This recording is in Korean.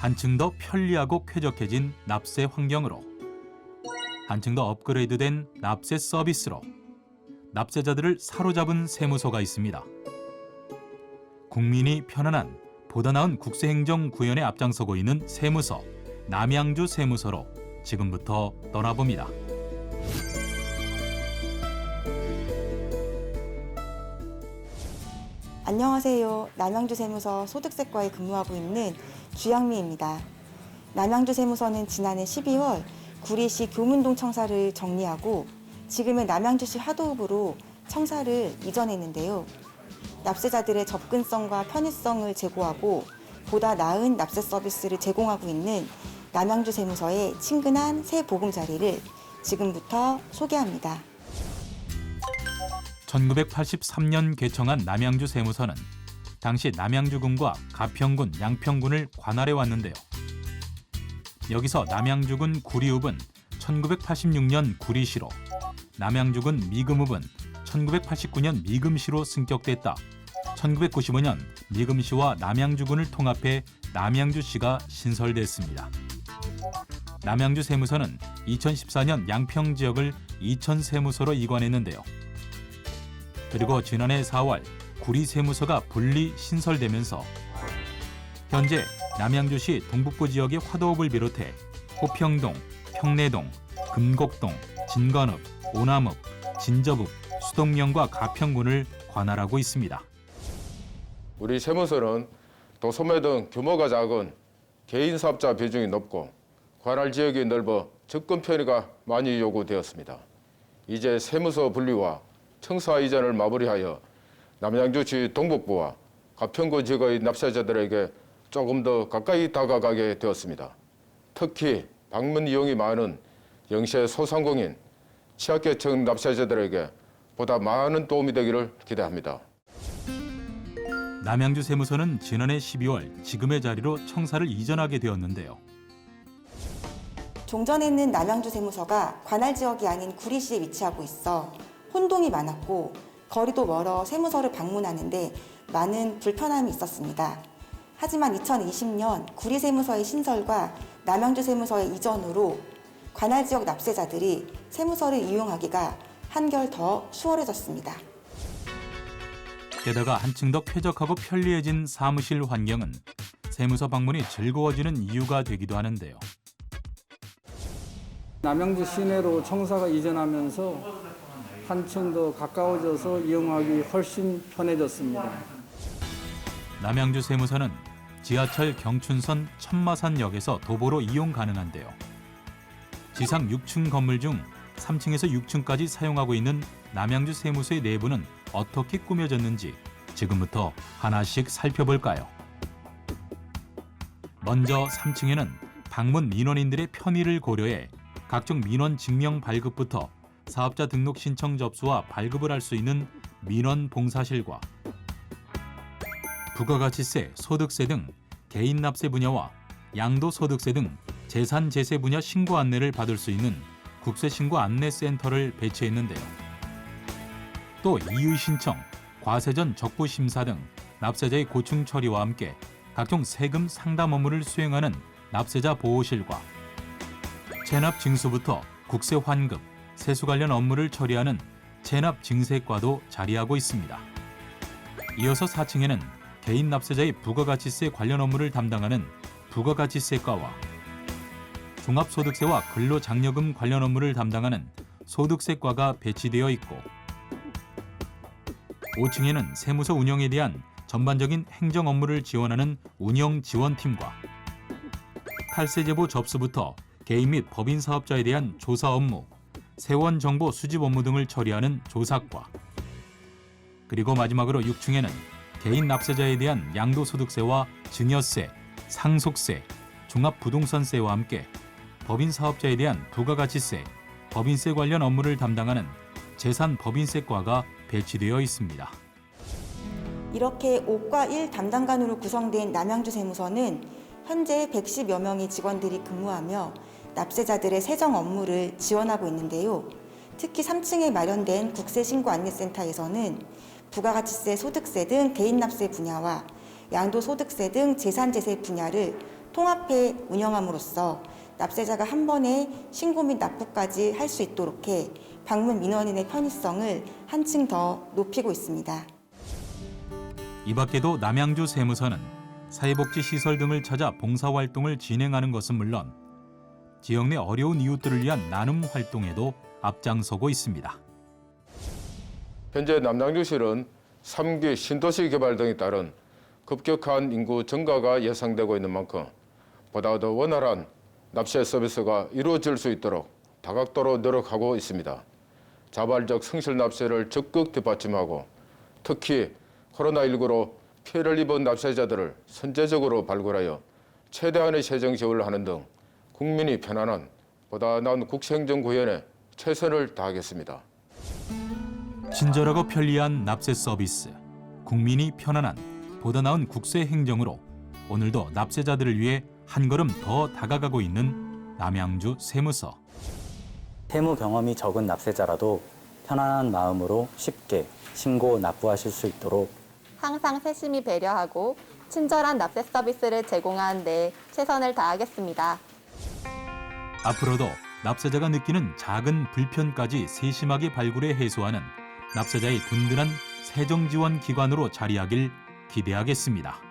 한층 더 편리하고 쾌적해진 납세 환경으로 한층 더 업그레이드된 납세 서비스로 납세자들을 사로잡은 세무서가 있습니다. 국민이 편안한 보다 나은 국세행정 구현에 앞장서고 있는 세무서 남양주 세무서로 지금부터 떠나봅니다. 안녕하세요. 남양주 세무서 소득세과에 근무하고 있는 주양미입니다. 남양주 세무서는 지난해 12월 구리시 교문동 청사를 정리하고 지금은 남양주시 하도읍으로 청사를 이전했는데요. 납세자들의 접근성과 편의성을 제고하고 보다 나은 납세 서비스를 제공하고 있는 남양주 세무서의 친근한 새 보금자리를 지금부터 소개합니다. 1983년 개청한 남양주 세무서는 당시 남양주군과 가평군, 양평군을 관할해 왔는데요. 여기서 남양주군 구리읍은 1986년 구리시로, 남양주군 미금읍은 1989년 미금시로 승격됐다. 1995년 미금시와 남양주군을 통합해 남양주시가 신설됐습니다. 남양주 세무서는 2014년 양평 지역을 이천 세무서로 이관했는데요. 그리고 지난해 4월 구리 세무서가 분리 신설되면서 현재 남양주시 동북부 지역의 화도읍을 비롯해 호평동, 평내동, 금곡동, 진건읍, 오남읍, 진접읍, 수동면과 가평군을 관할하고 있습니다. 우리 세무서는 도소매 등 규모가 작은 개인 사업자 비중이 높고 관할 지역이 넓어 접근 편의가 많이 요구되었습니다. 이제 세무서 분리와 청사 이전을 마무리하여 남양주시 동북부와 가평구 지역의 납세자들에게 조금 더 가까이 다가가게 되었습니다. 특히 방문 이용이 많은 영세 소상공인, 취약계층 납세자들에게 보다 많은 도움이 되기를 기대합니다. 남양주 세무서는 지난해 12월 지금의 자리로 청사를 이전하게 되었는데요. 종전에는 남양주 세무서가 관할 지역이 아닌 구리시에 위치하고 있어 혼동이 많았고 거리도 멀어 세무서를 방문하는데 많은 불편함이 있었습니다. 하지만 2020년 구리 세무서의 신설과 남양주 세무서의 이전으로 관할 지역 납세자들이 세무서를 이용하기가 한결 더 수월해졌습니다. 게다가 한층 더 쾌적하고 편리해진 사무실 환경은 세무서 방문이 즐거워지는 이유가 되기도 하는데요. 남양주 시내로 청사가 이전하면서 더 가까워져서 이용하기 훨씬 편해졌습니다. 남양주 세무서는 지하철 경춘선 천마산역에서 도보로 이용 가능한데요. 지상 6층 건물 중 3층에서 6층까지 사용하고 있는 남양주 세무서의 내부는 어떻게 꾸며졌는지 지금부터 하나씩 살펴볼까요? 먼저 3층에는 방문 민원인들의 편의를 고려해 각종 민원 증명 발급부터 사업자 등록 신청 접수와 발급을 할 수 있는 민원 봉사실과 부가가치세, 소득세 등 개인 납세 분야와 양도 소득세 등 재산 제세 분야 신고 안내를 받을 수 있는 국세 신고 안내 센터를 배치했는데요. 또 이의 신청, 과세 전 적부 심사 등 납세자의 고충 처리와 함께 각종 세금 상담 업무를 수행하는 납세자 보호실과 체납 징수부터 국세 환급, 세수 관련 업무를 처리하는 체납 증세과도 자리하고 있습니다. 이어서 4층에는 개인 납세자의 부가가치세 관련 업무를 담당하는 부가가치세과와 종합소득세와 근로장려금 관련 업무를 담당하는 소득세과가 배치되어 있고 5층에는 세무서 운영에 대한 전반적인 행정 업무를 지원하는 운영 지원팀과 탈세 제보 접수부터 개인 및 법인 사업자에 대한 조사 업무, 세원 정보 수집 업무 등을 처리하는 조사과 그리고 마지막으로 6층에는 개인 납세자에 대한 양도소득세와 증여세, 상속세, 종합부동산세와 함께 법인 사업자에 대한 부가가치세, 법인세 관련 업무를 담당하는 재산 법인세과가 배치되어 있습니다. 이렇게 5과 1 담당관으로 구성된 남양주 세무서는 현재 110여 명의 직원들이 근무하며 납세자들의 세정 업무를 지원하고 있는데요. 특히 3층에 마련된 국세신고안내센터에서는 부가가치세, 소득세 등 개인납세 분야와 양도소득세 등 재산제세 분야를 통합해 운영함으로써 납세자가 한 번에 신고 및 납부까지 할 수 있도록 해 방문 민원인의 편의성을 한층 더 높이고 있습니다. 이 밖에도 남양주 세무서는 사회복지 시설 등을 찾아 봉사활동을 진행하는 것은 물론 지역 내 어려운 이웃들을 위한 나눔 활동에도 앞장서고 있습니다. 현재 남양주시는 3기 신도시 개발 등에 따른 급격한 인구 증가가 예상되고 있는 만큼 보다 더 원활한 납세 서비스가 이루어질 수 있도록 다각도로 노력하고 있습니다. 자발적 성실 납세를 적극 뒷받침하고 특히 코로나19로 피해를 입은 납세자들을 선제적으로 발굴하여 최대한의 세정 지원을 하는 등 국민이 편안한 보다 나은 국세행정 구현에 최선을 다하겠습니다. 친절하고 편리한 납세 서비스, 국민이 편안한 보다 나은 국세 행정으로 오늘도 납세자들을 위해 한 걸음 더 다가가고 있는 남양주 세무서. 세무 경험이 적은 납세자라도 편안한 마음으로 쉽게 신고 납부하실 수 있도록 항상 세심히 배려하고 친절한 납세 서비스를 제공하는 데 최선을 다하겠습니다. 앞으로도 납세자가 느끼는 작은 불편까지 세심하게 발굴해 해소하는 납세자의 든든한 세정 지원 기관으로 자리하길 기대하겠습니다.